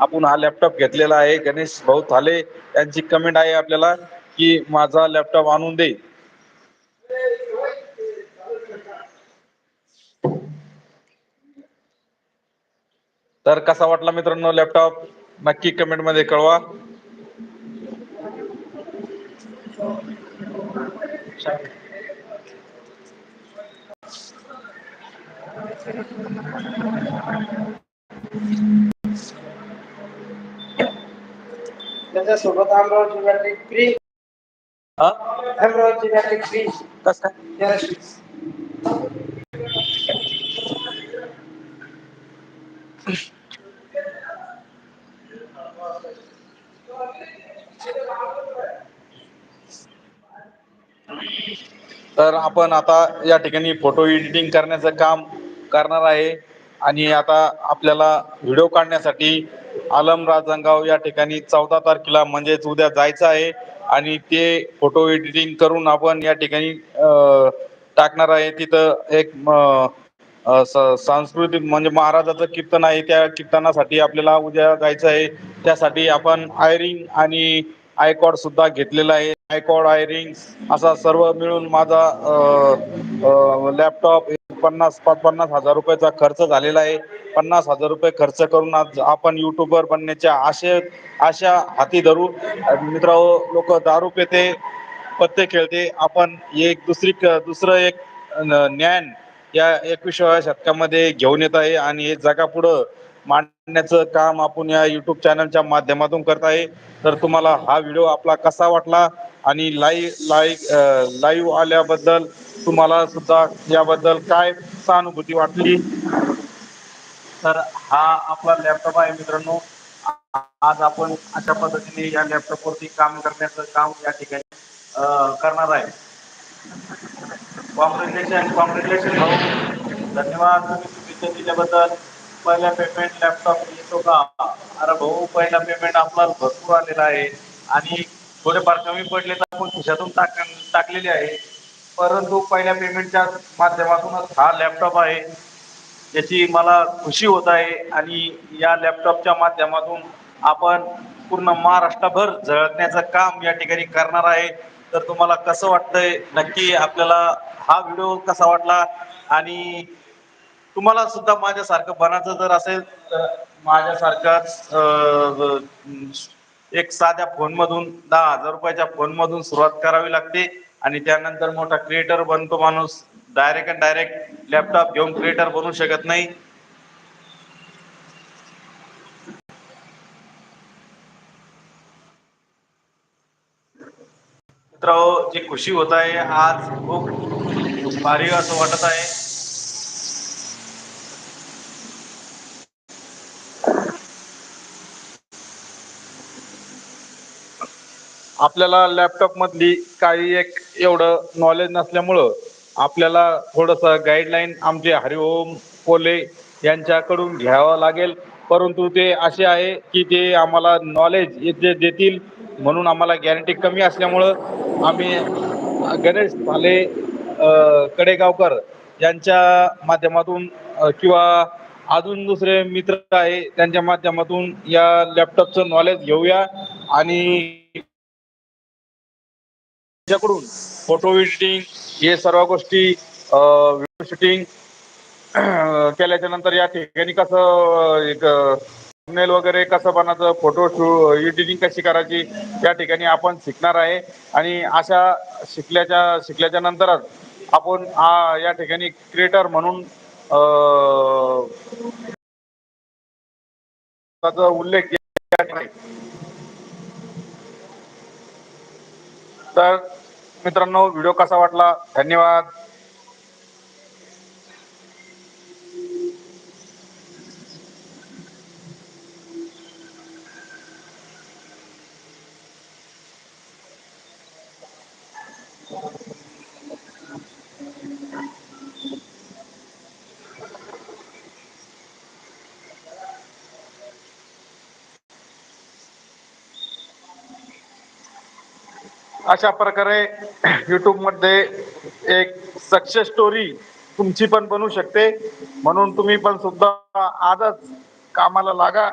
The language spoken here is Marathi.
आपण हा लॅपटॉप घेतलेला आहे. गणेश भाऊ थाले यांची कमेंट आहे आपल्याला की माझा लॅपटॉप आणून दे. तर कसा वाटला मित्रांनो लॅपटॉप नक्की कमेंटमध्ये कळवा. त्याच्यासोबत Amravati battery free Amravati battery free कस काय? तर आपण आता या ठिकाणी फोटो एडिटिंग करण्याचं काम करणार आहे. आणि आता आपल्याला व्हिडिओ काढण्यासाठी आलम राजंगाव या ठिकाणी चौदा तारखेला म्हणजेच उद्या जायचं आहे. आणि ते फोटो एडिटिंग करून आपण या ठिकाणी टाकणार आहे. तिथं एक म, स- सांस्कृतिक म्हणजे महाराजाचं कीर्तन आहे. त्या कीर्तनासाठी आपल्याला उद्या जायचं आहे. त्यासाठी आपण आयरिंग आणि आयकॉड सुद्धा घेतलेला आहे. आयकॉड आयरिंग असा सर्व मिळून माझा लॅपटॉप पन्नास पाच पन्नास हजार रुपयाचा खर्च झालेला आहे. पन्नास हजार रुपये खर्च करून आज आपण युट्यूबर बनण्याच्या आशे आशा हाती धरू. मित्र लोक दारू पेते पत्ते खेळते. आपण एक दुसरी दुसरं एक न- ज्ञान या एकविसाव्या शतकामध्ये घेऊन येत आहे आणि हे जगापुढं मांडण्याचं काम आपण या युट्यूब चॅनलच्या माध्यमातून करत आहे. तर तुम्हाला हा व्हिडिओ आपला कसा वाटला? आणि लाईव्ह लाईव्ह लाईव्ह आल्याबद्दल तुम्हाला सुद्धा याबद्दल काय सहानुभूती वाटली? तर हा आपला लॅपटॉप आहे मित्रांनो. आज आपण अशा पद्धतीने या लॅपटॉपवरती काम करण्याचं काम या ठिकाणी करणार आहे. कॉंग्रॅच्युलेशन कॉंग्रॅच्युलेशन भाऊ. धन्यवाद तुम्ही शुभेच्छा दिल्याबद्दल. पहिला पेमेंट लॅपटॉप येतो का? अरे भाऊ पहिला पेमेंट आपला भरपूर आलेला आहे. आणि थोडेफार कमी पडले तर आपण खिशातून टाक टाकलेले आहे. परंतु पहिल्या पेमेंटच्या माध्यमातूनच हा लॅपटॉप आहे याची मला खुशी होत आहे आणि या लॅपटॉपच्या माध्यमातून आपण पूर्ण महाराष्ट्रभर झळकण्याचं काम या ठिकाणी करणार आहे. तर तुम्हाला कसं वाटतंय? नक्की आपल्याला हा व्हिडिओ कसा वाटला? आणि तुम्हाला सुद्धा माझ्यासारखं बनायचं जर असेल तर माझ्यासारखाच एक साध्या फोनमधून दहा हजार रुपयाच्या फोनमधून सुरुवात करावी लागते. आणि त्यानंतर मोठा क्रिएटर बनतो माणूस. डायरेक्ट अँड डायरेक्ट लॅपटॉप घेऊन क्रिएटर बनू शकत नाही. मित्र जी खुशी होत आहे आज खूप भारी असं वाटत आहे. आपल्याला लॅपटॉप मधली काही एक एवढं नॉलेज नसल्यामुळं आपल्याला थोडंसं गाईडलाईन आमचे हरिओम कोले यांच्याकडून घ्यावं लागेल. परंतु ते असे आहे की ते आम्हाला नॉलेज येथे देतील म्हणून आम्हाला गॅरंटी कमी असल्यामुळं आम्ही गणेश भाले कडेगावकर यांच्या माध्यमातून किंवा अजून दुसरे मित्र आहे त्यांच्या माध्यमातून या लॅपटॉपचं नॉलेज घेऊया. आणि त्यांच्याकडून फोटो एडिटिंग हे सर्व गोष्टी व्हिडिओ शूटिंग केल्याच्यानंतर या ठिकाणी कसं एक मेल वगैरे कसं बनायचं फोटो शू एडिटिंग कशी करायची त्या ठिकाणी आपण शिकणार आहे. आणि अशा शिकल्याच्या शिकल्याच्या नंतरच आपण या ठिकाणी क्रिएटर म्हणून त्याचा उल्लेख या ठिकाणी तर मित्रांनो व्हिडिओ कसा वाटला? धन्यवाद. अशा प्रकारे YouTube मध्ये एक सक्सेस स्टोरी तुमची पण बनू शकते. म्हणून तुम्ही पण सुद्धा आजच कामाला लागा.